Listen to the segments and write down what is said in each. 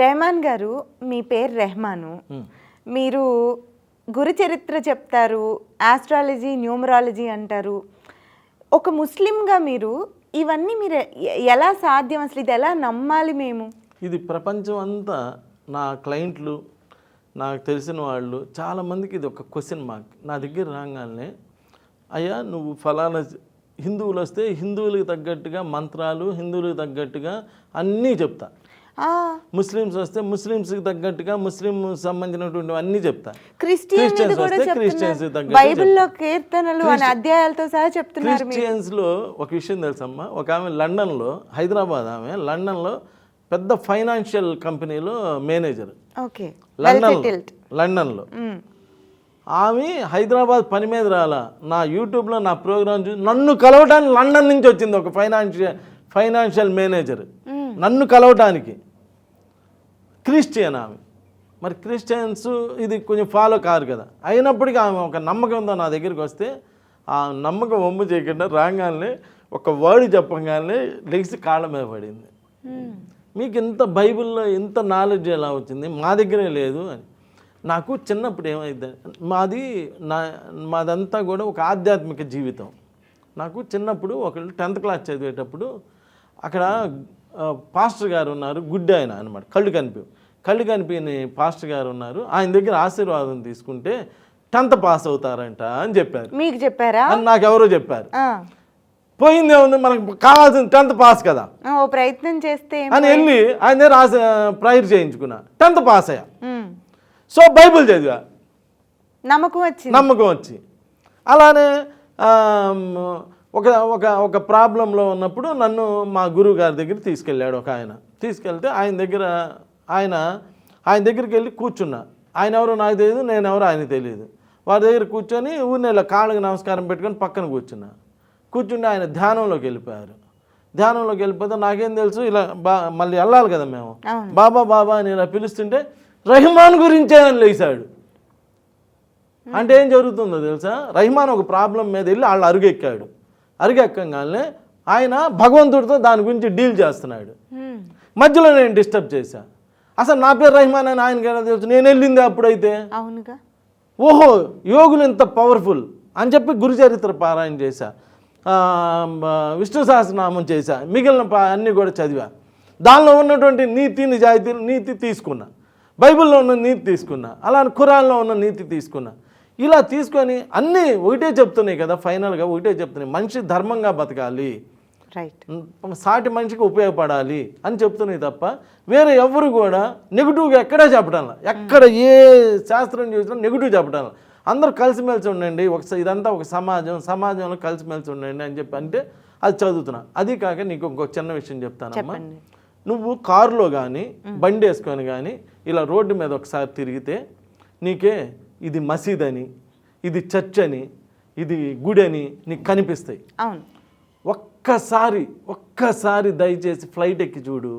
రెహమాన్ గారు మీ పేరు రెహమాను. మీరు గురు చరిత్ర చెప్తారు ఆస్ట్రాలజీ న్యూమరాలజీ అంటారు. ఒక ముస్లింగా మీరు ఇవన్నీ మీరు ఎలా సాధ్యం అసలు? ఇది ఎలా నమ్మాలి మేము? ఇది ప్రపంచం అంతా నా క్లయింట్లు నాకు తెలిసిన వాళ్ళు చాలామందికి ఇది ఒక క్వశ్చన్ మార్క్. నా దగ్గర రాగానే అయ్యా నువ్వు ఫలానా హిందువులు వస్తే హిందువులకు తగ్గట్టుగా మంత్రాలు హిందువులకు తగ్గట్టుగా అన్నీ చెప్తా. ముస్లిమ్స్ వస్తే ముస్లిమ్స్కి తగ్గట్టుగా ముస్లిం సంబంధించినటువంటి అన్నీ చెప్తా. క్రిస్టియన్స్ వస్తే క్రిస్టియన్స్ బైబిల్లో కీర్తనలు అనే అధ్యాయాలతో సహా చెప్తున్నారు క్రిస్టియన్స్లో ఒక విషయం తెలుసమ్మా. ఒక ఆమె లండన్లో హైదరాబాద్ ఆమె లండన్లో పెద్ద ఫైనాన్షియల్ కంపెనీలో మేనేజర్. ఓకే. లండన్ లండన్లో. ఆమె హైదరాబాద్ పని మీద రాలా. నా యూట్యూబ్లో నా ప్రోగ్రామ్ చూసి నన్ను కలవడానికి లండన్ నుంచి వచ్చింది ఒక ఫైనాన్షియల్ ఫైనాన్షియల్ మేనేజర్. నన్ను కలవటానికి. క్రిస్టియన్ ఆమె. మరి క్రిస్టియన్స్ ఇది కొంచెం ఫాలో కారు కదా. అయినప్పటికీ ఆమె ఒక నమ్మకంతో నా దగ్గరికి వస్తే ఆ నమ్మకం ఒమ్ము చేయకుండా రాగానే ఒక వర్డ్ చెప్పగానే లెగిసి కాళ్ళ మీద పడింది. మీకు ఇంత బైబిల్లో ఇంత నాలెడ్జ్ ఎలా వచ్చింది? మా దగ్గరే లేదు అని. నాకు చిన్నప్పుడు ఏమైంది? మాది నా మాదంతా కూడా ఒక ఆధ్యాత్మిక జీవితం. నాకు చిన్నప్పుడు ఒకళ్ళు టెన్త్ క్లాస్ చదివేటప్పుడు అక్కడ పాస్టర్ గారు ఉన్నారు గుడ్డి ఆయన అనమాట కళ్ళు కనిపి కళ్ళు కనిపిని పాస్టర్ గారు ఉన్నారు ఆయన దగ్గర ఆశీర్వాదం తీసుకుంటే టెన్త్ పాస్ అవుతారంట అని చెప్పారు. మీకు చెప్పారా? అని నాకు ఎవరో చెప్పారు పోయిందే ఉంది మనకు కావాల్సింది టెన్త్ పాస్ కదా. ఓ ప్రయత్నం చేస్తే అని వెళ్ళి ఆయన దగ్గర ఆశ ప్రైర్ చేయించుకున్నా టెన్త్ పాస్ అయ్యా. సో బైబిల్ చదివా. నమ్మకం వచ్చింది. నమ్మకం వచ్చి. అలానే ఒక ఒక ఒక ప్రాబ్లంలో ఉన్నప్పుడు నన్ను మా గురువు గారి దగ్గర తీసుకెళ్ళాడు ఒక ఆయన. తీసుకెళ్తే ఆయన దగ్గర ఆయన ఆయన దగ్గరికి వెళ్ళి కూర్చున్నా. ఆయన ఎవరో నాకు తెలియదు నేను ఎవరో ఆయన తెలియదు వారి దగ్గర కూర్చొని ఊరిని ఇలా కాళ్ళకి నమస్కారం పెట్టుకొని పక్కన కూర్చున్నా. కూర్చుంటే ఆయన ధ్యానంలోకి వెళ్ళిపోయారు. ధ్యానంలోకి వెళ్ళిపోతే నాకేం తెలుసు ఇలా బా మళ్ళీ వెళ్ళాలి కదా మేము. బాబా బాబా అని ఇలా పిలుస్తుంటే రహిమాన్ గురించే అని లేచాడు. అంటే ఏం జరుగుతుందో తెలుసా? రహిమాన్ ఒక ప్రాబ్లం మీద వెళ్ళి వాళ్ళు అరుగెక్కాడు. అరుగెక్కగానే ఆయన భగవంతుడితో దాని గురించి డీల్ చేస్తున్నాడు. మధ్యలో నేను డిస్టర్బ్ చేశా. అసలు నా పేరు రహిమాన్ అని ఆయనకి ఎలా తెలుసు? నేను వెళ్ళింది అప్పుడైతే. అవునుగా. ఓహో యోగులు ఇంత పవర్ఫుల్ అని చెప్పి గురుచరిత్ర పారాయణ చేశా. విష్ణు సహస్రనామం చేశా. మిగిలిన అన్నీ కూడా చదివా. దానిలో ఉన్నటువంటి నీతి నిజాయితీ నీతి తీసుకున్నా. బైబిల్లో ఉన్న నీతి తీసుకున్నా. అలా ఖురాన్లో ఉన్న నీతి తీసుకున్నా. ఇలా తీసుకొని అన్నీ ఒకటే చెప్తున్నాయి కదా ఫైనల్గా ఒకటే చెప్తున్నాయి. మనిషి ధర్మంగా బతకాలి. రైట్ సాటి మనిషికి ఉపయోగపడాలి అని చెప్తున్నాయి తప్ప వేరే ఎవరు కూడా నెగిటివ్గా ఎక్కడా చెప్పడం ఎక్కడ ఏ శాస్త్రం చూసినా నెగిటివ్ చెప్పడం అందరూ కలిసిమెలిసి ఉండండి ఒక ఇదంతా ఒక సమాజం సమాజంలో కలిసిమెలిసి ఉండండి అని చెప్పి అంటే అది చదువుతున్నా. అది కాక నీకు ఇంకొక చిన్న విషయం చెప్తానమ్మా. నువ్వు కారులో కానీ బండి వేసుకొని కానీ ఇలా రోడ్డు మీద ఒకసారి తిరిగితే నీకే ఇది మసీద్ అని ఇది చర్చ్ అని ఇది గుడి అని నీకు కనిపిస్తాయి. అవును. ఒక్కసారి ఒక్కసారి దయచేసి ఫ్లైట్ ఎక్కి చూడు.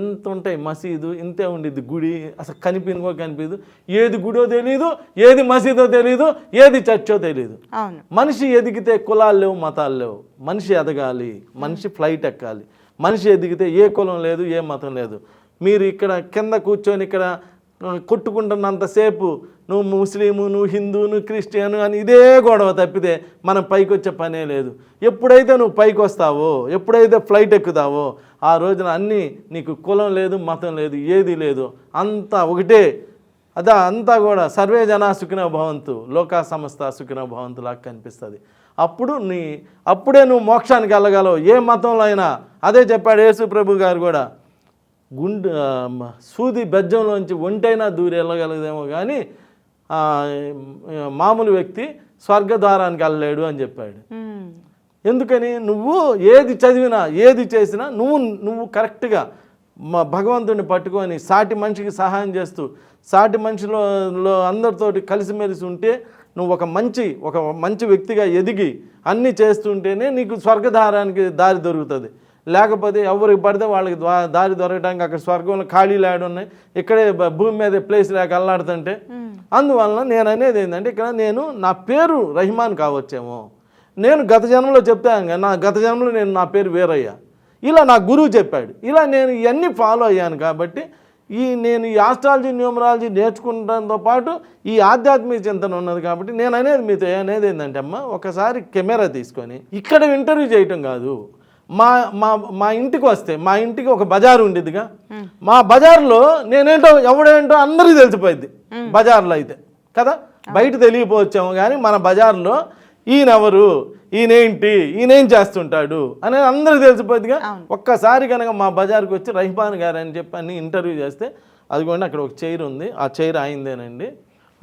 ఎంత ఉంటాయి మసీదు ఇంతే ఉండిద్ది గుడి అసలు కనిపిందో కనిపించదు. ఏది గుడో తెలియదు ఏది మసీదో తెలియదు ఏది చర్చో తెలియదు అవును. మనిషి ఎదిగితే కులాలు లేవు మతాలు లేవు. మనిషి ఎదగాలి మనిషి ఫ్లైట్ ఎక్కాలి. మనిషి ఎదిగితే ఏ కులం లేదు ఏ మతం లేదు. మీరు ఇక్కడ కింద కూర్చొని ఇక్కడ కొట్టుకుంటున్నంతసేపు నువ్వు ముస్లిము నువ్వు హిందూ నువ్వు క్రిస్టియన్ అని ఇదే గొడవ తప్పితే మనం పైకి వచ్చే పనే లేదు. ఎప్పుడైతే నువ్వు పైకి వస్తావో ఎప్పుడైతే ఫ్లైట్ ఎక్కుతావో ఆ రోజున అన్నీ నీకు కులం లేదు మతం లేదు ఏది లేదు. అంతా ఒకటే. అదా అంతా కూడా సర్వే జనా సుఖిన భవంతు లోకా సంస్థ సుఖిన భవంతు లాగా కనిపిస్తుంది. అప్పుడు నీ అప్పుడే నువ్వు మోక్షానికి వెళ్ళగలవు. ఏ మతంలో అయినా. అదే చెప్పాడు యేసు ప్రభు గారు కూడా. గుండె సూది బెజ్జంలోంచి ఒంటైనా దూరి వెళ్ళగలదేమో కానీ ఆ, మామూలు వ్యక్తి స్వర్గద్వారానికి వెళ్ళలేడు అని చెప్పాడు. ఎందుకని? నువ్వు ఏది చదివినా ఏది చేసినా నువ్వు నువ్వు కరెక్ట్గా మా భగవంతుని పట్టుకొని సాటి మనిషికి సహాయం చేస్తూ సాటి మనిషిలో అందరితోటి కలిసిమెలిసి ఉంటే నువ్వు ఒక మంచి ఒక మంచి వ్యక్తిగా ఎదిగి అన్నీ చేస్తుంటేనే నీకు స్వర్గధారానికి దారి దొరుకుతుంది. లేకపోతే ఎవరికి పడితే వాళ్ళకి దారి దొరకడానికి అక్కడ స్వర్గంలో ఖాళీలు ఆడు ఉన్నాయి. ఇక్కడే భూమి మీద ప్లేస్ లేక అల్లాడుతుంటే అందువలన నేను అనేది ఏంటంటే ఇక్కడ నేను నా పేరు రహిమాన్ కావచ్చేమో. నేను గత జన్మలో చెప్తాను నా గత జన్మలో నేను నా పేరు వేరయ్యా. ఇలా నా గురువు చెప్పాడు. ఇలా నేను ఇవన్నీ ఫాలో అయ్యాను కాబట్టి ఈ నేను ఈ ఆస్ట్రాలజీ న్యూమరాలజీ నేర్చుకుంటంతో పాటు ఈ ఆధ్యాత్మిక చింతన ఉన్నది కాబట్టి నేను అనేది మీతో అనేది ఏంటంటే అమ్మ ఒకసారి కెమెరా తీసుకొని ఇక్కడ ఇంటర్వ్యూ చేయటం కాదు. మా మా మా ఇంటికి వస్తే మా ఇంటికి ఒక బజార్ ఉండేదిగా మా బజార్లో నేనేంటో ఎవడేంటో అందరికీ తెలిసిపోయింది బజార్లో అయితే. కదా? బయట తెలియపోవచ్చాము కానీ మన బజార్లో ఈయనెవరు ఈయనేంటి ఈయనేం చేస్తుంటాడు అనేది అందరికీ తెలిసిపోయిందిగా ఒక్కసారి కనుక మా బజార్కి వచ్చి రహిపాన్ గారు అని చెప్పి ఇంటర్వ్యూ చేస్తే అదిగోండి అక్కడ ఒక చైర్ ఉంది ఆ చైర్ ఆయిందేనండి.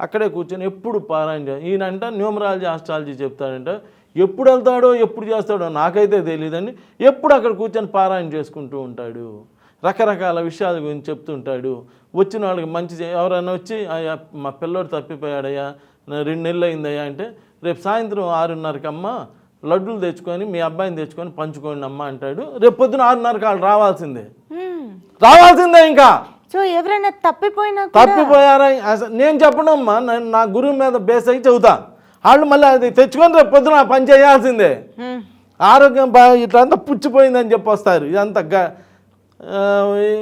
అక్కడే కూర్చొని ఎప్పుడు పారాయణ ఈయనంట న్యూమరాలజీ ఆస్ట్రాలజీ చెప్తాడంట. ఎప్పుడు వెళ్తాడో ఎప్పుడు చేస్తాడో నాకైతే తెలియదండి ఎప్పుడు అక్కడ కూర్చొని పారాయణ చేసుకుంటూ ఉంటాడు. రకరకాల విషయాల గురించి చెప్తుంటాడు వచ్చిన వాళ్ళకి మంచి ఎవరైనా వచ్చి అయ్యా మా పిల్లోడు తప్పిపోయాడయ్యా రెండు నెలలు అయిందయ్యా అంటే రేపు సాయంత్రం ఆరున్నరకి అమ్మ లడ్డూలు తెచ్చుకొని మీ అబ్బాయిని తెచ్చుకొని పంచుకోండి అమ్మ అంటాడు. రేపు పొద్దున ఆరున్నరకి వాళ్ళు రావాల్సిందే. రావాల్సిందే ఇంకా. సో ఎవరైనా తప్పిపోయినా తప్పిపోయారా? అసలు నేను చెప్పడం అమ్మా నేను నా గురువు మీద బేస్ అయ్యి చెబుతా. వాళ్ళు మళ్ళీ అది తెచ్చుకొని రేపు పొద్దున పని చేయాల్సిందే. ఆరోగ్యం బాగా ఇట్లంతా పుచ్చిపోయిందని చెప్పి వస్తారు. ఇదంతా గ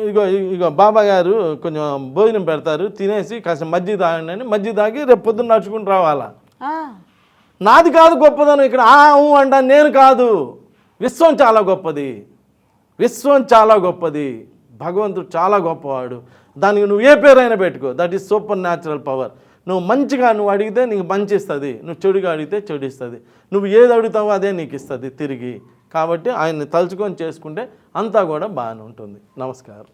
ఇగో ఇగో బాబా గారు కొంచెం భోజనం పెడతారు తినేసి కాస్త మజ్జి తాగండి అని మజ్జి తాగి రేపు పొద్దున్న నడుచుకుని రావాలా. నాది కాదు గొప్పదనం ఇక్కడ. ఆ అంటా నేను కాదు. విశ్వం చాలా గొప్పది. విశ్వం చాలా గొప్పది. భగవంతుడు చాలా గొప్పవాడు. దానికి నువ్వు ఏ పేరైనా పెట్టుకో. That is super natural power నువ్వు మంచిగా నువ్వు అడిగితే నీకు మంచి ఇస్తుంది. నువ్వు చెడుగా అడిగితే చెడు ఇస్తుంది. నువ్వు ఏది అడుగుతావో అదే నీకు ఇస్తుంది తిరిగి. కాబట్టి ఆయన్ని తలుచుకొని చేసుకుంటే అంతా కూడా బాగానే ఉంటుంది. నమస్కారం.